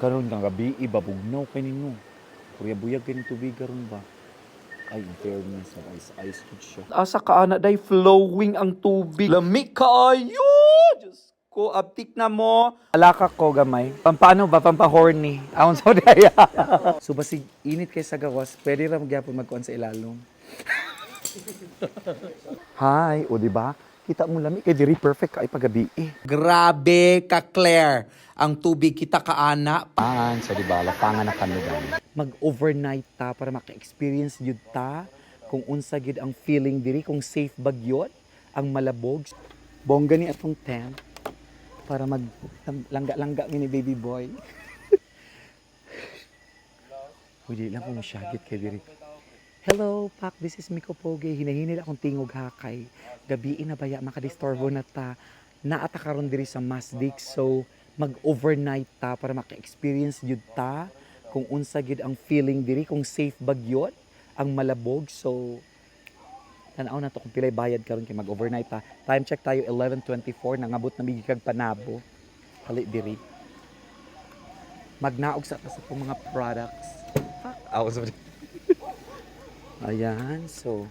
Karon nga gabi iba bugnaw kay ninyo. Kuya buyag kay tubig karon ba? Ay, in fairness, ice ice good siya. Asa ka ana day flowing ang tubig. Lami kaayo! Diyos ko, aptik na mo. Alaka ko gamay. Pampano ba? Pampahorny. Aon sa daya. So basig init kay sa gawas, pwede ra magyapon magkuan sa ilalom. Hi, o di ba? Kita mo lami kay diri perfect kay pagabi eh. Grabe ka, Claire. Ang tubig kita kaana. Pan, so di ba, lapangan na kami. Mag-overnight ta para maka-experience yun ta kung unsa gid ang feeling diri kung safe ba gyud ang malabog. Bongga ni atong tent para mag langga-langga ni baby boy. Uy, di lang kung masyagit kay diri. Hello, Pak. This is Miko Poge. Hinahinil akong tingog hakay. Gabi na baya makadistorbo na ta. Naata karon diri sa Masdik. So, mag-overnight ta para maka-experience yun ta kung unsa gid ang feeling diri kung safe ba gyud ang malabog. So, tanaw na to kung pilay bayad karon kay mag-overnight ta. Time check tayo 11:24 nangabot na migi kag panabo. Hali diri. Magnaog sa ta sa mga products. Fuck. Aw. Ayan, so,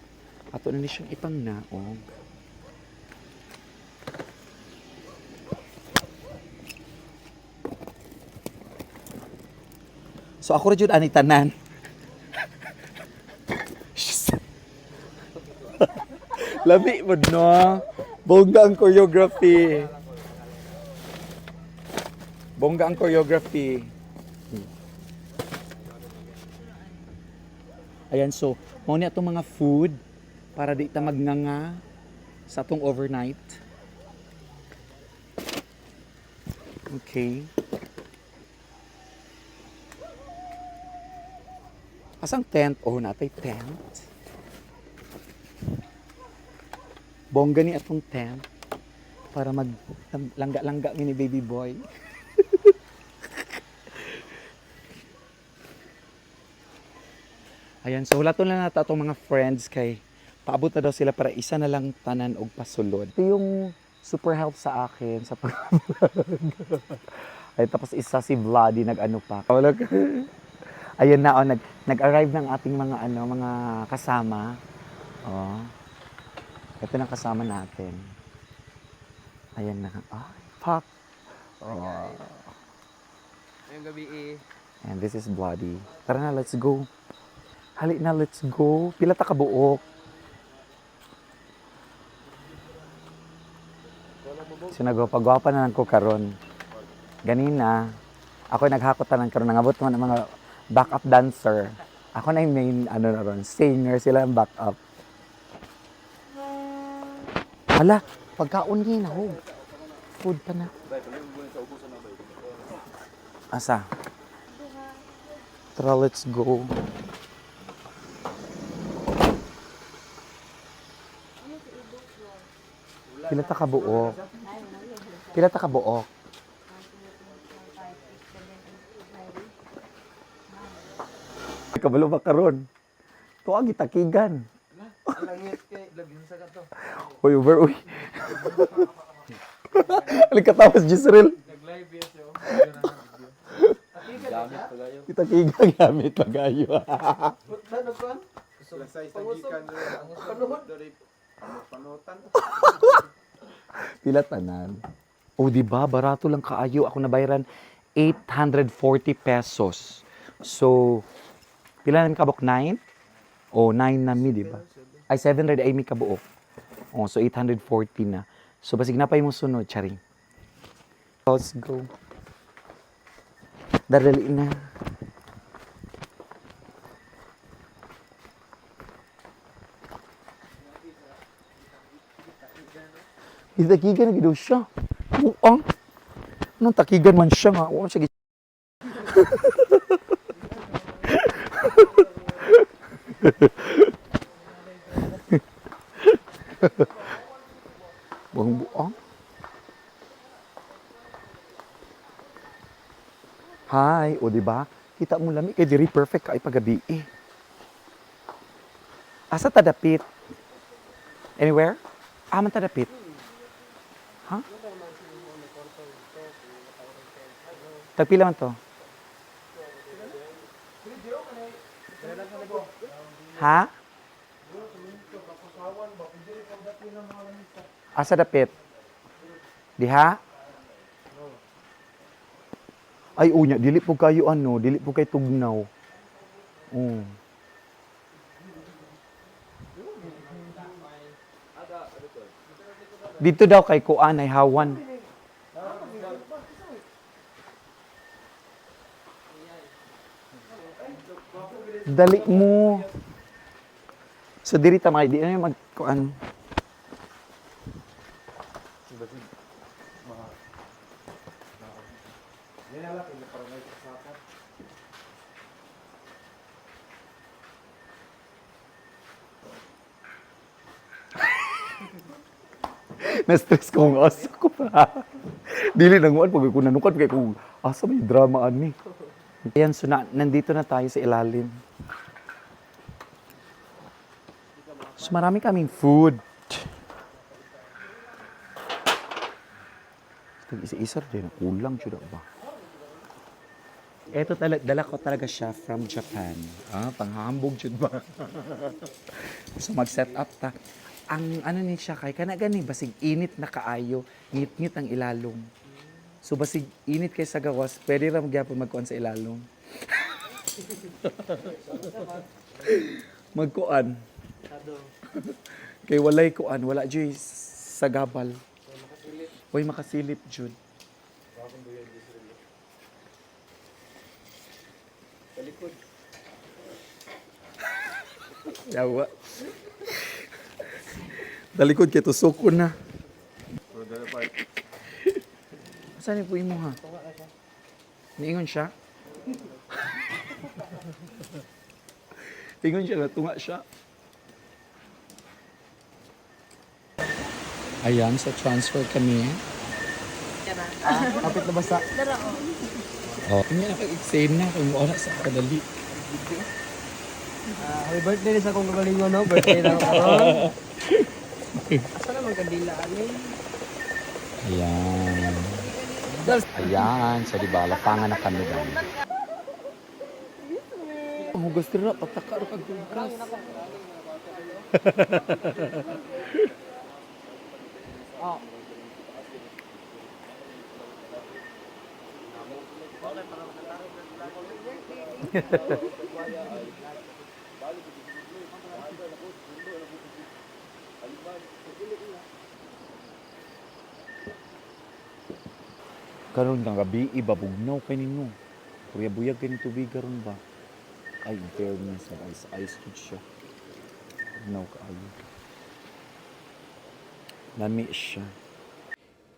ato na ni siyang ipang naog. So, ako rin ani tanan. Labi mo, no? Bongga ang choreography. Bongga ang choreography. Ayan, so, mo ni atong mga food para di ta magnganga sa atong overnight. Okay. Asang tent? Oh, natay tent. Bongga ni atong tent para mag langga-langga ni baby boy. Ayan, so wala to na nato atong mga friends kay paabot na daw sila para isa na lang tanan og pasulod. Ito yung super help sa akin sa pag Ay, tapos isa si Vladi nag-ano pa. Ayun na, oh, nag, nag-arrive ng ating mga ano, mga kasama. Oh. Ito na kasama natin. Ayan na. Ay, fuck. Oh. Ngayong gabi eh. And this is Bloody. Tara na, let's go. Hali na, let's go. Pila ta kabuok. Sinagwapa-gwapa na lang ko karon. Ganina, ako naghakot na lang karon nangabot ko ng mga backup dancer. Ako na yung main ano na ron, singer sila ang backup. Hala, pagkaon ni nahog. Food pa na. Asa? Tara, let's go. Pila ta kabuok? Pila ta kabuok? Kabalo ba karon? Lagyan sa kato. Uy, over, uy. Aling katawas, Gisrel. Nag-live yan siya. Gamit ko gayo. Kitakigan gamit pagayo. Ano ko? Lasay Pila tanan. O di ba barato lang kaayo ako nabayaran 840 pesos. So pila na kabok 9? O 9 na mi di ba? Ay 700 ay mi kabuok. O so 840 na. So basig na pa mo sunod, charing. Let's go. Darali na. Itakigan gidaw siya. Buang. Anong takigan man siya nga? Buang siya. Buang buang. Hi, o di ba? Kita mo lami kay diri perfect kay pagabi eh. Asa tadapit? Anywhere? Aman tadapit. Ha? Tagpila man to? Ha? Ah, Asa dapit? Diha? Ay oh, unya dili po kayo ano, dili po kay tugnaw. Mm. Dito daw kay Kuan ay hawan. Dali mo. So diri ta mga di na mag kuan. Na-stress ko ang asa ko pa. Dili nang uwan pag ko nanukan kay kung asa may drama ani. Ayan, so na, nandito na tayo sa ilalim. So marami kaming food. Isa-isa din, kulang siya ba? Ito talaga, dala ko talaga siya from Japan. Ah, panghambog siya ba? so mag-set up ta. Ang ano ni siya kay kana gani basig init na kaayo, ngit-ngit ang ilalom. So basig init kay sa gawas, pwede ra magyapon magkuan sa ilalom. magkuan. kay walay kuan, wala joy sa gabal. Hoy makasilip jud. Yawa. Dalikod kay tusok ko na. Saan po imo ha? Niingon siya? Tingon siya na tunga siya. Ayan, sa transfer kami. Kapit na basta. Oh. Hindi na kag-exam na kung oras sa kadali. Ah, happy birthday sa akong kagalingon, no? Birthday na ako kandila ani? Ayan. Ayan, so di ba, lapangan na kami dahil. Ang hugas tira, pataka ro kag hugas. Karon nga gabi, ibabugnaw kay ninyo. Kuya-buyag kay ni tubig karon ba? Ay, in fairness, ice ice good siya. Bugnaw kaayo. Lami siya.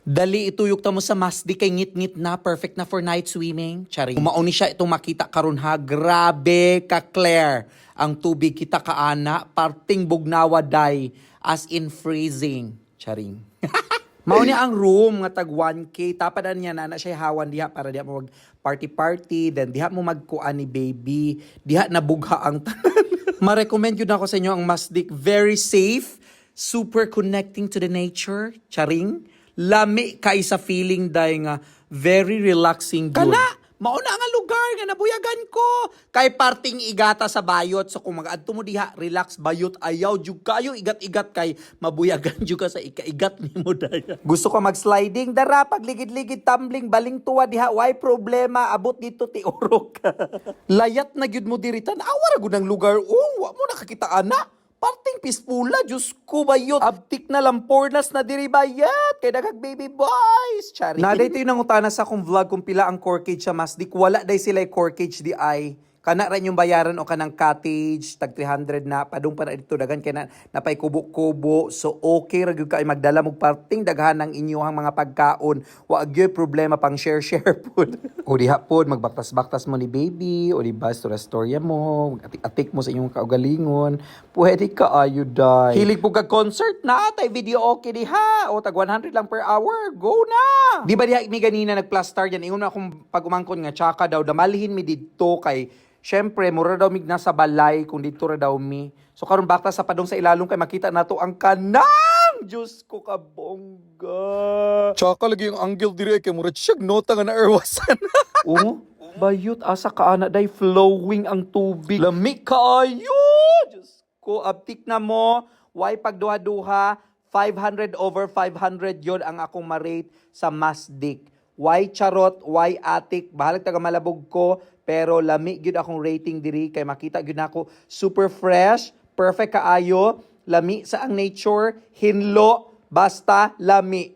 Dali ituyok ta mo sa masdi kay ngit-ngit na perfect na for night swimming. Charing. Umauni siya itong makita karon ha. Grabe ka clear ang tubig kita kaana parting bugnawa day as in freezing. Charing. Mao niya ang room nga tag 1k tapadan niya na na siya hawan diha para diha mo mag party party then diha mo magkuan ni baby. Diha nabugha ang tanan. Ma-recommend yun ako sa inyo ang Masdik. Very safe. Super connecting to the nature. Charing. Lami kay sa feeling day nga very relaxing good. Kana mauna nga lugar nga nabuyagan ko. Kay parting igata sa bayot. So kung mag-adto mo diha relax bayot ayaw jud kayo igat-igat kay mabuyagan jud ka sa ikaigat nimo daya. Gusto ko mag-sliding. Dara pagligid-ligid tumbling baling tuwa diha. Why problema? Abot dito ti orok. Layat na gyud mo diri tan-awa ra gud ang lugar. Oh wa mo nakakita ana Parting pispula, Diyos ko bayot. Abtik na lampornas na diri bayat. Kay daghag baby boys. Chari. Naday tayo nangutana sa akong vlog kung pila ang corkage sa Masdik. Wala day sila corkage di ay. Kana rin yung bayaran o kanang cottage, tag 300 na, padung pa na dito, dagan kay na, napay kubo-kubo. So, okay, ra gyud ka ay magdala mo parting daghan ng inyong mga pagkaon. Wa agyoy problema pang share-share pod. o diha pod, magbaktas-baktas mo ni baby, o di ba, storya mo, atik mo sa inyong kaugalingon. Pwede ka ayo day. Hilig po kag concert na, tay video okay diha. O tag 100 lang per hour, go na. Di ba diha mi ganina nagplastar yan, ingon na akong pag umangkon nga tsaka daw, damalhin mi dito kay Siyempre, mura daw mig nasa balay kung dito ra daw mi. So karon bakta sa padong sa ilalong kay makita nato ang kanang Diyos ko ka bongga. Tsaka lagi yung angle diri kay murad siya nota nga na erwasan. Oo. Bayot asa ka ana day flowing ang tubig. Lami kaayo. Diyos ko abtik na mo. Why pagduha-duha 500 over 500 yon ang akong ma-rate sa Masdik. Why charot, why atik, bahalag taga malabog ko, pero lami gyud akong rating diri kay makita gyud nako super fresh, perfect kaayo, lami sa ang nature, hinlo, basta lami.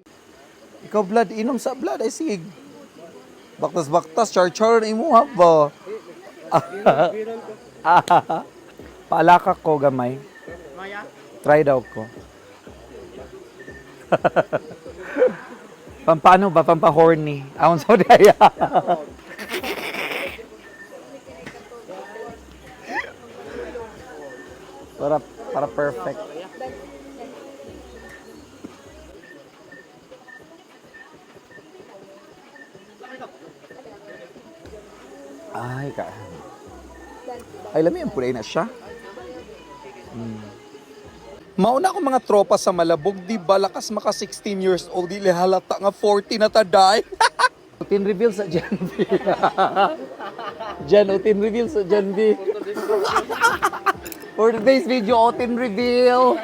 Ikaw blood, inom sa blood ay sig. Baktas-baktas, char-char na imo ha ba? Paalaka ko gamay. Try daw ko. Pampano ba? Pampahorny. Aon sa daya. para para perfect. Ay, ka. Ay, lami ang pulay na siya. Hmm. Mauna ko mga tropa sa Malabog, di ba lakas maka 16 years old, di halata nga 40 na taday. Utin reveal sa Jan B. Jan, utin reveal sa Jan B. For today's video, utin reveal.